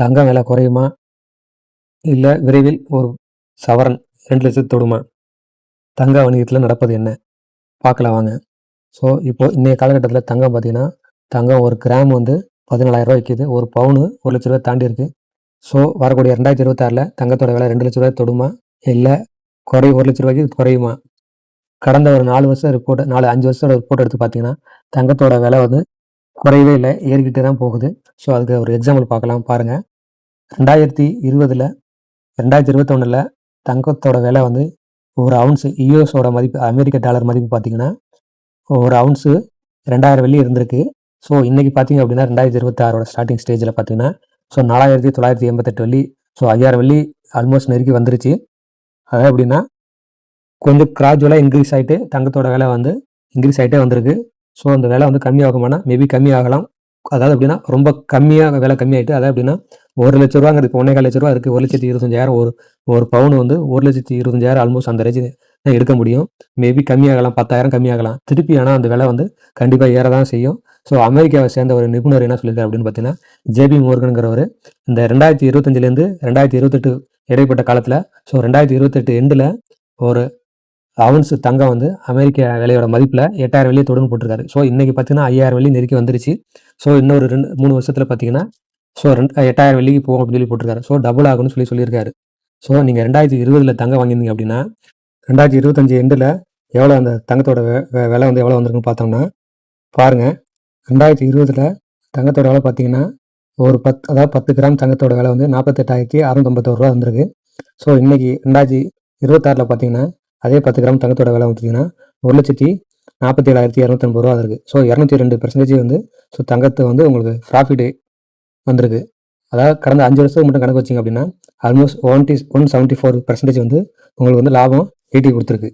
தங்கம் விலை குறையுமா? இல்லை விரைவில் ஒரு சவரன் ரெண்டு லட்சத்து தொடுமா? தங்க வணிகத்தில் நடப்பது என்ன? பார்க்கலாம் வாங்க. ஸோ இப்போ இன்றைய காலகட்டத்தில் தங்கம் பார்த்தீங்கன்னா தங்கம் ஒரு கிராம் வந்து பதினாலாயிரரூவா விற்கிது ஒரு பவுனு ஒரு லட்ச ரூபாய் தாண்டி இருக்குது ஸோ வரக்கூடிய ரெண்டாயிரத்தி இருபத்தாறில் தங்கத்தோட விலை ரெண்டு லட்ச ரூபாய் தொடுமா? இல்லை குறை ஒரு லட்ச ரூபாய்க்கு குறையுமா? கடந்த ஒரு நாலு வருஷம் ரிப்போர்ட் நாலு அஞ்சு வருஷம் ரிப்போர்ட் எடுத்து பார்த்தீங்கன்னா தங்கத்தோட விலை வந்து குறையவே இல்லை. ஏறிக்கிட்டே தான் போகுது. ஸோ அதுக்கு ஒரு எக்ஸாம்பிள் பார்க்கலாம் பாருங்கள் ரெண்டாயிரத்தி இருபதில் ரெண்டாயிரத்தி இருபத்தொன்னில் தங்கத்தோட விலை வந்து ஒரு அவுன்ஸு யூஎஸோட மதிப்பு அமெரிக்க டாலர் மதிப்பு பார்த்தீங்கன்னா ஒரு அவுன்ஸு ரெண்டாயிரம் வெள்ளி இருந்திருக்கு. ஸோ இன்றைக்கி பார்த்தீங்க அப்படின்னா ரெண்டாயிரத்தி இருபத்தாறோட ஸ்டார்டிங் ஸ்டேஜில் பார்த்தீங்கன்னா ஸோ நாலாயிரத்தி தொள்ளாயிரத்தி எண்பத்தெட்டு வெள்ளி ஸோ ஐயாயிரம் வெள்ளி ஆல்மோஸ்ட் நெருக்கி வந்துருச்சு. அதாவது எப்படின்னா கொஞ்சம் கிராஜுவலாக இன்க்ரீஸ் ஆகிட்டு தங்கத்தோட விலை வந்து இன்க்ரீஸ் ஆகிட்டே வந்திருக்கு. ஸோ அந்த விலை வந்து கம்மியாகுமானா மேபி கம்மியாகலாம். அதாவது எப்படின்னா ரொம்ப கம்மியாக விலை கம்மியாயிட்டு அதாவது எப்படின்னா ஒரு லட்ச ரூபாங்கிறது இப்போ ஒன்றே கால் லட்ச ரூபா இருக்குது ஒரு லட்சத்தி இருபத்தஞ்சாயிரம் ஒரு ஒரு பவுன் வந்து ஒரு லட்சத்தி இருபத்தஞ்சாயிரம் ஆல்மோஸ்ட் அந்த ரேஞ்சு தான் எடுக்க முடியும். மேபி கம்மியாகலாம் பத்தாயிரம் கம்மியாகலாம். திருப்பி ஆனால் அந்த விலை வந்து கண்டிப்பாக ஏற தான் செய்யும். ஸோ அமெரிக்காவை சேர்ந்த ஒரு நிபுணர் என்ன சொல்லியிருக்காரு அப்படின்னு பார்த்தீங்கன்னா ஜேபி மோர்கனுங்கிறவர் இந்த ரெண்டாயிரத்தி இருபத்தஞ்சிலேருந்து ரெண்டாயிரத்தி இருபத்தெட்டு இடைப்பட்ட காலத்தில் ஸோ ரெண்டாயிரத்தி இருபத்தெட்டு எண்டில் ஒரு அவுன்ஸ் தங்கம் வந்து அமெரிக்க விலையோட மதிப்பில் எட்டாயிரம் வெள்ளி தொடர்ந்து போட்டிருக்காரு. ஸோ இன்றைக்கி பார்த்தீங்கன்னா ஐயாயிரம் வெள்ளி நெருக்கி வந்துருச்சு. ஸோ இன்னொரு ரெண்டு மூணு வருஷத்தில் பார்த்தீங்கன்னா ஸோ ரெண்டு எட்டாயிரம் வெள்ளிக்கு போகும் அப்படின்னு சொல்லி போட்டிருக்காரு. ஸோ டபுள் ஆகும்னு சொல்லி சொல்லியிருக்காரு. ஸோ நீங்கள் ரெண்டாயிரத்தி இருபதில் தங்கம் வாங்கியிருந்தீங்க அப்படின்னா ரெண்டாயிரத்தி இருபத்தஞ்சி எண்டில் எவ்வளோ அந்த தங்கத்தோட விலை வந்து எவ்வளோ வந்திருக்குன்னு பார்த்தோம்னா பாருங்கள் ரெண்டாயிரத்தி இருபதில் தங்கத்தோட விலை பார்த்தீங்கன்னா ஒரு பத் அதாவது பத்து கிராம் தங்கத்தோட விலை வந்து நாற்பத்தெட்டாயிரத்தி அறுநூத்தம்பத்தோரு ரூபா வந்திருக்கு. ஸோ இன்றைக்கி ரெண்டாயிரத்தி இருபத்தாறில் பார்த்தீங்கன்னா அதே பத்து கிராம் தங்கத்தோட விலை பார்த்தீங்கன்னா ஒரு லட்சத்தி நாற்பத்தி ஏழாயிரத்தி இரநூத்தம்பது ரூபா இருக்குது ஸோ இரநூத்தி ரெண்டு பர்சன்டேஜ் வந்து ஸோ தங்கத்தை வந்து உங்களுக்கு ப்ராஃபிட்டு வந்திருக்கு. அதாவது கடந்த அஞ்சு வருஷத்துக்கு மட்டும் கணக்கு வச்சிங்க அப்படின்னா almost one D one seventy four percentage வந்து உங்களுக்கு வந்து லாபம் ஈட்டி கொடுத்துருக்கு.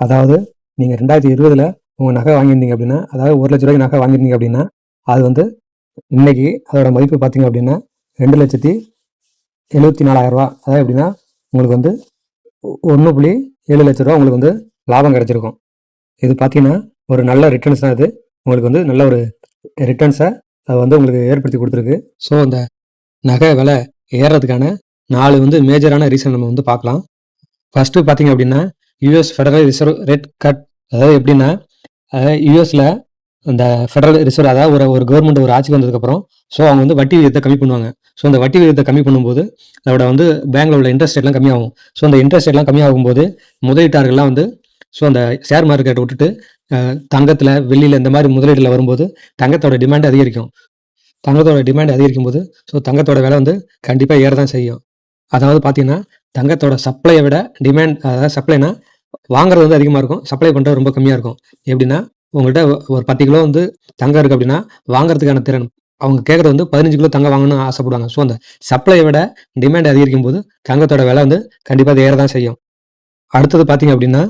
அதாவது நீங்கள் ரெண்டாயிரத்தி இருபதில் உங்கள் நகை வாங்கியிருந்தீங்க அப்படின்னா அதாவது ஒரு லட்ச ரூபாய்க்கு நகை வாங்கியிருந்தீங்க அப்படின்னா அது வந்து இன்னைக்கு அதோட மதிப்பு பார்த்தீங்க அப்படின்னா ரெண்டு லட்சத்தி எழுபத்தி நாலாயிரரூவா அதாவது எப்படின்னா உங்களுக்கு வந்து ஒன்று புள்ளி ஏழு லட்ச ரூபா உங்களுக்கு வந்து லாபம் கிடைச்சிருக்கும். இது பார்த்தீங்கன்னா ஒரு நல்ல ரிட்டர்ன்ஸ் தான் இது. உங்களுக்கு வந்து நல்ல ஒரு ரிட்டர்ன்ஸை அது வந்து உங்களுக்கு ஏற்படுத்தி கொடுத்துருக்கு. ஸோ அந்த நகை விலை ஏறுறதுக்கான நாலு வந்து மேஜரான ரீசன் நம்ம வந்து பார்க்கலாம். ஃபஸ்ட்டு பார்த்தீங்க அப்படின்னா US federal reserve rate cut அதாவது எப்படின்னா யூஎஸில் அந்த ஃபெடரல் ரிசர்வ் அதாவது ஒரு ஒரு கவர்மெண்ட் ஒரு ஆட்சிக்கு வந்ததுக்கப்புறம் ஸோ அவங்க வந்து வட்டி விகிதத்தை கம்மி பண்ணுவாங்க. ஸோ அந்த வட்டி விகிதத்தை கம்மி பண்ணும்போது அதோட வந்து பேங்க்ல உள்ள இன்ட்ரெஸ்ட் ரேட்லாம் கம்மியாகும் ஸோ அந்த இன்ட்ரெஸ்ட் ரேட்லாம் கம்மியாகும் போது முதலீட்டாளர்கள்லாம் வந்து ஸோ அந்த ஷேர் மார்க்கெட்டை விட்டுட்டு தங்கத்தில் வெள்ளியில் இந்த மாதிரி முதலீடுல வரும்போது தங்கத்தோட டிமாண்ட் அதிகரிக்கும். தங்கத்தோட டிமாண்ட் அதிகரிக்கும் போது ஸோ தங்கத்தோட விலை வந்து கண்டிப்பாக ஏற தான் செய்யும். அதாவது பார்த்தீங்கன்னா தங்கத்தோட சப்ளையை விட டிமாண்ட் அதாவது சப்ளைனா வாங்குறது வந்து அதிகமாக இருக்கும். சப்ளை பண்ணுறது ரொம்ப கம்மியாக இருக்கும். எப்படின்னா உங்கள்கிட்ட ஒரு பத்து கிலோ வந்து தங்கம் இருக்குது அப்படின்னா வாங்குறதுக்கான திறன். அவங்க கேட்குறது வந்து பதினஞ்சு கிலோ தங்கம் வாங்கணும்னு ஆசைப்படுவாங்க. ஸோ அந்த சப்ளையை விட டிமாண்ட் அதிகரிக்கும் போது தங்கத்தோட விலை வந்து கண்டிப்பாக ஏற தான் செய்யும். அடுத்தது பார்த்தீங்க அப்படின்னா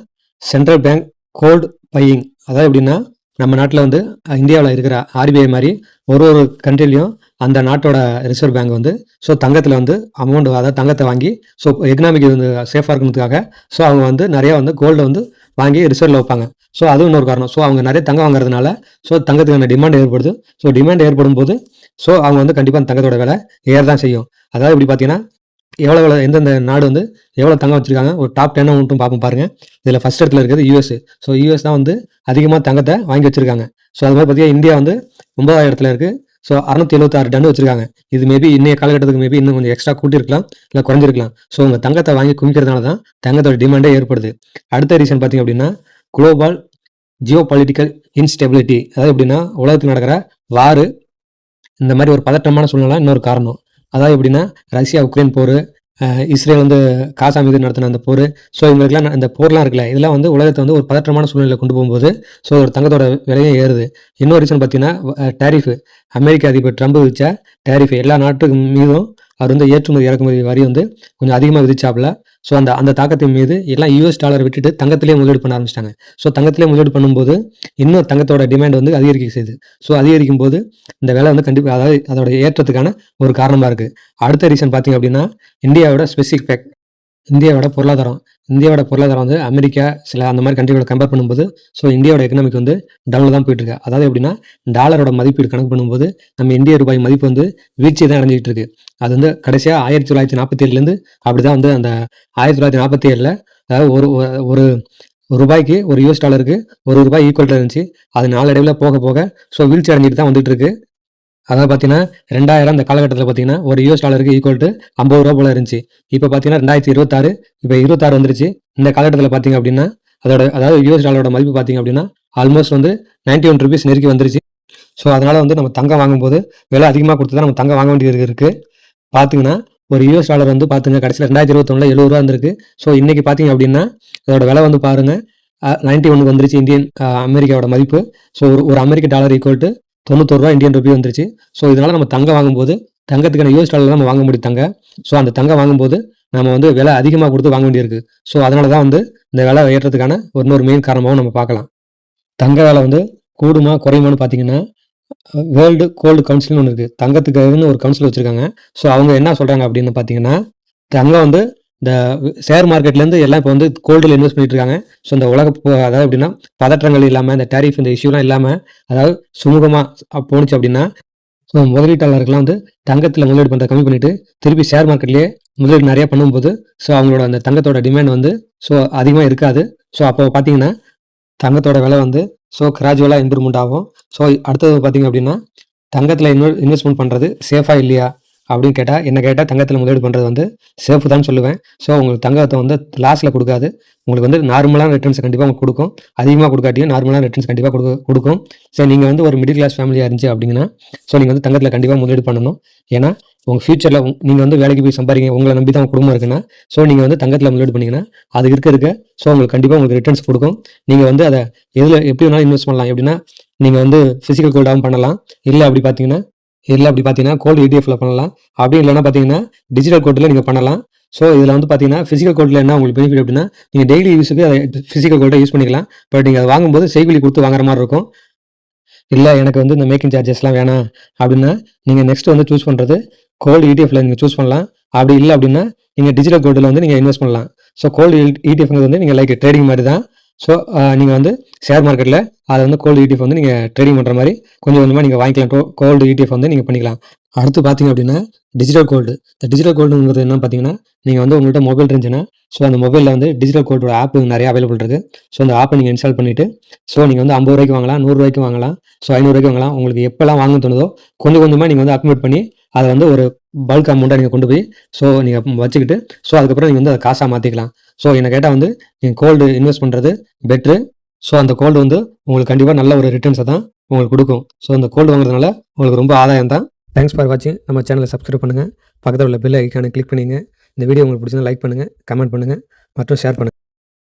சென்ட்ரல் பேங்க் கோல்டு பையிங் அதாவது எப்படின்னா நம்ம நாட்டில் வந்து இந்தியாவில் இருக்கிற ஆர்பிஐ மாதிரி ஒரு ஒரு கண்ட்ரிலையும் அந்த நாட்டோட ரிசர்வ் பேங்க் வந்து ஸோ தங்கத்தில் வந்து அமௌண்ட் அதாவது தங்கத்தை வாங்கி ஸோ எக்கனாமிக் வந்து சேஃபாக இருக்கணுக்காக ஸோ அவங்க வந்து நிறையா வந்து கோல்டை வந்து வாங்கி ரிசர்வில் வைப்பாங்க. ஸோ அது இன்னொரு காரணம். ஸோ அவங்க நிறைய தங்கம் வாங்குறதுனால ஸோ தங்கத்துக்கான டிமாண்ட் ஏற்படுது. ஸோ டிமாண்ட் ஏற்படும் போது ஸோ அவங்க வந்து கண்டிப்பாக தங்கத்தோட விலை ஏற தான் செய்யும். அதாவது இப்படி பார்த்தீங்கன்னா எவ்வளோ எவ்வளோ எந்தெந்த நாடு வந்து எவ்வளோ தங்கம் வச்சிருக்காங்க ஒரு டாப் டென்னாக மட்டும் பார்ப்போம் பாருங்கள் இதில் ஃபஸ்ட் இடத்துல இருக்கிறது யூஎஸ் ஸோ யூஎஸ் தான் வந்து அதிகமாக தங்கத்தை வாங்கி வச்சிருக்காங்க. ஸோ அது மாதிரி பார்த்தீங்கன்னா இந்தியா வந்து ஒன்பதாவது இடத்துல இருக்குது ஸோ அறுநூத்தி எழுபத்தாறு டன் வச்சிருக்காங்க. இது மேபி இன்னைய காலகட்டத்துக்கு மேபி இன்னும் கொஞ்சம் எக்ஸ்ட்ரா கூட்டியிருக்கலாம் இல்லை குறைஞ்சிருக்கலாம். ஸோ உங்கள் தங்கத்தை வாங்கி குமிக்கிறதுனால தான் தங்கத்தோட டிமாண்டே ஏற்படுது. அடுத்த ரீசன் பார்த்தீங்க அப்படின்னா குளோபல் ஜியோ பொலிட்டிக்கல் இன்ஸ்டெபிலிட்டி அதாவது எப்படின்னா உலகத்தில் நடக்கிற வாறு இந்த மாதிரி ஒரு பதட்டமான சூழ்நிலை இன்னொரு காரணம். அதாவது எப்படின்னா ரஷ்யா உக்ரைன் போர் இஸ்ரேல் வந்து காசா மீது நடத்தின அந்த போர். ஸோ இவங்களுக்குலாம் அந்த போர்லாம் இருக்குல்ல இதெல்லாம் வந்து உலகத்தை வந்து ஒரு பதற்றமான சூழ்நிலை கொண்டு போகும்போது ஸோ ஒரு தங்கத்தோட விலையும் ஏறுது. இன்னொரு ரீசன் பார்த்தீங்கன்னா டேரிஃபு அமெரிக்க அதிபர் ட்ரம்ப் விதிச்ச டேரிஃப் எல்லா நாட்டுக்கு மீதும் அவர் வந்து ஏற்றுமதி இறக்குமதி வரி வந்து கொஞ்சம் அதிகமாக விதிச்சாப்புல. ஸோ அந்த அந்த தாக்கத்தின் மீது எல்லாம் யூஎஸ் டாலர் விட்டுட்டு தங்கத்திலே முதலீடு பண்ண ஆரம்பிச்சிட்டாங்க. ஸோ தங்கத்திலே முதலீடு பண்ணும்போது இன்னும் தங்கத்தோட டிமாண்ட் வந்து அதிகரிக்க செய்யுது. ஸோ அதிகரிக்கும் போது இந்த வேலை வந்து கண்டிப்பாக அதாவது அதோட ஏற்றத்துக்கான ஒரு காரணமாக இருக்குது அடுத்த ரீசன் பார்த்தீங்க அப்படின்னா இந்தியாவோட ஸ்பெசிஃபிக் இந்தியாவோட பொருளாதாரம் இந்தியாவோட பொருளாதாரம் வந்து அமெரிக்கா சில அந்த மாதிரி கண்ட்ரியோட கம்பேர் பண்ணும்போது ஸோ இந்தியாவோட எக்கனாமிக் வந்து டவுனில் தான் போயிட்டு இருக்கு. அதாவது எப்படின்னா டாலரோட மதிப்பீடு கணக்கு பண்ணும்போது நம்ம இந்திய ரூபாய் மதிப்பு வந்து வீழ்ச்சி தான் அடைஞ்சிட்டு இருக்கு. அது வந்து கடைசியாக ஆயிரத்தி தொள்ளாயிரத்தி நாற்பத்தி ஏழுலேருந்து அப்படி தான் வந்து அந்த ஆயிரத்தி தொள்ளாயிரத்தி நாற்பத்தி ஏழில் அதாவது ஒரு ஒரு- ஒரு ரூபாய்க்கு ஒரு யூஎஸ் டாலருக்கு ஒரு ரூபாய் ஈக்குவல் இருந்துச்சு. அது நாளடைவில் போக போக ஸோ வீழ்ச்சி அடைஞ்சிட்டு தான் வந்துட்டு இருக்கு. அதாவது பார்த்தீங்கன்னா ரெண்டாயிரம் இந்த காலகட்டத்தில் பார்த்தீங்கன்னா ஒரு யூஎஸ் டாலருக்கு ஈக்குவல் டு ஐம்பது ரூபா போல இருந்துச்சு. இப்போ பார்த்தீங்கன்னா ரெண்டாயிரத்தி இருபத்தாறு இப்போ இருபத்தாறு வந்துருச்சு. இந்த காலகட்டத்தில் பார்த்தீங்க அப்படின்னா அதோட அதாவது யூஎஸ் டாலரோட மதிப்பு பார்த்தீங்க அப்படின்னா ஆல்மோஸ்ட் வந்து 91 ஒன் ருபீஸ் நெருக்கி வந்துருச்சு. ஸோ அதனால் வந்து நம்ம தங்கம் வாங்கும்போது விலை அதிகமாக கொடுத்து தான் நம்ம தங்கம் வாங்க வேண்டியது இருக்குது பார்த்தீங்கன்னா ஒரு யூஎஸ் டாலர் வந்து பார்த்துங்க கடைசியில் ரெண்டாயிரத்தி இருபத்தொன்னில் எழுபது ரூபா இருந்திருக்கு ஸோ இன்றைக்கி பார்த்தீங்க அப்படின்னா அதோட விலை வந்து பாருங்க நைன்டி ஒன் வந்துருச்சு இந்தியன் அமெரிக்காவோட மதிப்பு. ஸோ ஒரு ஒரு அமெரிக்க டாலர் ஈக்குவல் டு தொண்ணூத்தொரு ரூபா இந்தியன் ருபி வந்துருச்சு. ஸோ இதனால நம்ம தங்கம் வாங்கும்போது தங்கத்துக்கான யூஎஸ் டாலர் நம்ம வாங்க முடியும் தங்க. ஸோ அந்த தங்கம் வாங்கும்போது நம்ம வந்து விலை அதிகமாக கொடுத்து வாங்க வேண்டியிருக்கு. ஸோ அதனால தான் வந்து இந்த விலை ஏற்றத்துக்கான இன்னொரு மெயின் காரணமாகவும் நம்ம பார்க்கலாம். தங்க விலை வந்து கூடுமா குறையுமான்னு பார்த்தீங்கன்னா வேர்ல்டு கோல்டு கவுன்சில்னு ஒன்று இருக்குது தங்கத்துக்கு ஒரு கவுன்சில் வச்சுருக்காங்க. ஸோ அவங்க என்ன சொல்கிறாங்க அப்படின்னு பார்த்தீங்கன்னா தங்கம் வந்து இந்த ஷேர் மார்க்கெட்லேருந்து எல்லாம் இப்போ வந்து கோல்டில் இன்வெஸ்ட் பண்ணிட்டு இருக்காங்க. ஸோ இந்த உலக அதாவது எப்படின்னா பதற்றங்கள் இல்லாமல் இந்த டேரிஃப் இந்த இஷ்யூலாம் இல்லாமல் அதாவது சுமூகமாக போணுச்சு அப்படின்னா ஸோ முதலீட்டாளர்கள்லாம் வந்து தங்கத்தில் முதலீடு பண்ணுறத கம்மி பண்ணிட்டு திருப்பி ஷேர் மார்க்கெட்லேயே முதலீடு நிறையா பண்ணும்போது ஸோ அவங்களோட அந்த தங்கத்தோட டிமாண்ட் வந்து ஸோ அதிகமாக இருக்காது. ஸோ அப்போ பார்த்தீங்கன்னா தங்கத்தோட விலை வந்து ஸோ கிராஜுவலாக இம்ப்ரூவ்மெண்ட் ஆகும். ஸோ அடுத்தது பார்த்தீங்க அப்படின்னா தங்கத்தில் இன்வெ இன்வெஸ்ட்மெண்ட் பண்ணுறது சேஃபாக இல்லையா? அப்படின்னு கேட்டால் என்ன கேட்டால் தங்கத்தில் முதலீடு பண்ணுறது வந்து சேஃப் தான் சொல்லுவேன். ஸோ உங்களுக்கு தங்கத்தை வந்து லாஸில் கொடுக்காது. உங்களுக்கு வந்து நார்மலான ரிட்டர்ன்ஸ் கண்டிப்பாக உங்களுக்கு கொடுக்கும். அதிகமாக கொடுக்காட்டியும் நார்மலான ரிட்டர்ன்ஸ் கண்டிப்பாக கொடுக்க கொடுக்கும். ஸோ நீங்கள் வந்து ஒரு மிடில் கிளாஸ் ஃபேமிலியாக இருந்துச்சு அப்படிங்கன்னா ஸோ நீங்கள் வந்து தங்கத்தில் கண்டிப்பாக முதலீடு பண்ணணும். ஏன்னா உங்கள் ஃபியூச்சரில் நீங்கள் வந்து வேலைக்கு போய் சம்பாதிங்க உங்களை நம்பி தான் உங்க குடும்பம் இருக்குன்னா ஸோ நீங்கள் வந்து தங்கத்தில் முதலீடு பண்ணிங்கன்னா அது இருக்க இருக்க ஸோ உங்களுக்கு கண்டிப்பாக உங்களுக்கு ரிட்டர்ன்ஸ் கொடுக்கும். நீங்கள் வந்து அதை எதில் எப்படி வேணாலும் இன்வெஸ்ட் பண்ணலாம். எப்படின்னா நீங்கள் வந்து ஃபிசிக்கல் கோல்டாகவும் பண்ணலாம். இல்லை அப்படி பார்த்தீங்கன்னா இல்லை அப்படி பார்த்தீங்கன்னா கோல்டு இடிஎஃப்ல பண்ணலாம். அப்படி இல்லைன்னா பார்த்தீங்கன்னா டிஜிட்டல் கோட்டில் நீங்கள் பண்ணலாம். ஸோ இதில் வந்து பார்த்தீங்கன்னா ஃபிசிக்கல் கோட்டில் என்ன உங்களுக்கு பெனிஃபிட் அப்படின்னா நீங்கள் டெய்லி யூஸுக்கு அதை ஃபிசிக்கல் கோட்டை யூஸ் பண்ணிக்கலாம். பட் நீங்கள் அதை வாங்கும்போது செய்குலி கொடுத்து வாங்குற மாதிரி இருக்கும். இல்லை எனக்கு வந்து இந்த மேக்கிங் சார்ஜஸ்லாம் வேணாம் அப்படின்னா நீங்கள் நெக்ஸ்ட் வந்து சூஸ் பண்ணுறது கோல்டு இடிஎஃப்ல நீங்கள் சூஸ் பண்ணலாம். அப்படி இல்லை அப்படின்னா நீங்கள் டிஜிட்டல் கோல்டில் வந்து நீங்கள் இன்வெஸ்ட் பண்ணலாம். ஸோ கோல்டு இடிஎஃப்ங்கிறது வந்து நீங்கள் லைக் ட்ரேடிங் மாதிரி தான். ஸோ நீங்கள் வந்து ஷேர் மார்க்கெட்டில் அதை வந்து கோல்டு இடிஎஃப் வந்து நீங்கள் ட்ரேடிங் பண்ணுற மாதிரி கொஞ்சம் கொஞ்சமாக நீங்கள் வாங்கிக்கலாம். கோல்டு இடிஎஃப் வந்து நீங்கள் பண்ணிக்கலாம். அடுத்து பார்த்தீங்க அப்படின்னா டிஜிட்டல் கோல்டு இந்த டிஜிட்டல் கோல்டுங்கிறது என்ன பார்த்தீங்கன்னா நீங்கள் வந்து உங்கள்கிட்ட மொபைல் இருந்துச்சுன்னா ஸோ அந்த மொபைலில் வந்து டிஜிட்டல் கோல்டோட ஆப் நிறைய அவைலபிள் இருக்குது ஸோ அந்த ஆப்பை நீங்கள் இன்ஸ்டால் பண்ணிவிட்டு ஸோ நீங்கள் வந்து ஐம்பது ரூபாய்க்கு வாங்கலாம் நூறு ரூபாய்க்கு வாங்கலாம் ஸோ ஐநூறுரூவாய்க்கு வாங்கலாம். உங்களுக்கு எப்போல்லாம் வாங்க தோணுதோ கொஞ்சம் கொஞ்சமாக நீங்கள் வந்து அக்குமுலேட் பண்ணி அதை வந்து ஒரு பல்க் அமௌண்ட்டாக நீங்கள் கொண்டு போய் ஸோ நீங்கள் வச்சுக்கிட்டு ஸோ அதுக்கப்புறம் நீங்கள் வந்து அதை காசாக மாற்றிக்கலாம் ஸோ என்னை கேட்டால் வந்து நீங்கள் கோல்டு இன்வெஸ்ட் பண்ணுறது பெட்ரு ஸோ அந்த கோல்டு வந்து உங்களுக்கு கண்டிப்பாக நல்ல ஒரு ரிட்டர்ன்ஸை தான் உங்களுக்கு கொடுக்கும். ஸோ அந்த கோல்டு வாங்குறதுனால உங்களுக்கு ரொம்ப ஆதாயம் தான். தேங்க்ஸ் ஃபார் வாட்சிங் நம்ம சேனலை சப்ஸ்கிரைப் பண்ணுங்கள் பக்கத்தில் உள்ள பெல் ஐக்கானை கிளிக் பண்ணிங்க. இந்த வீடியோ உங்களுக்கு பிடிச்சதுன்னா லைக் பண்ணுங்கள் கமெண்ட் பண்ணுங்கள் மற்றும் ஷேர் பண்ணுங்கள்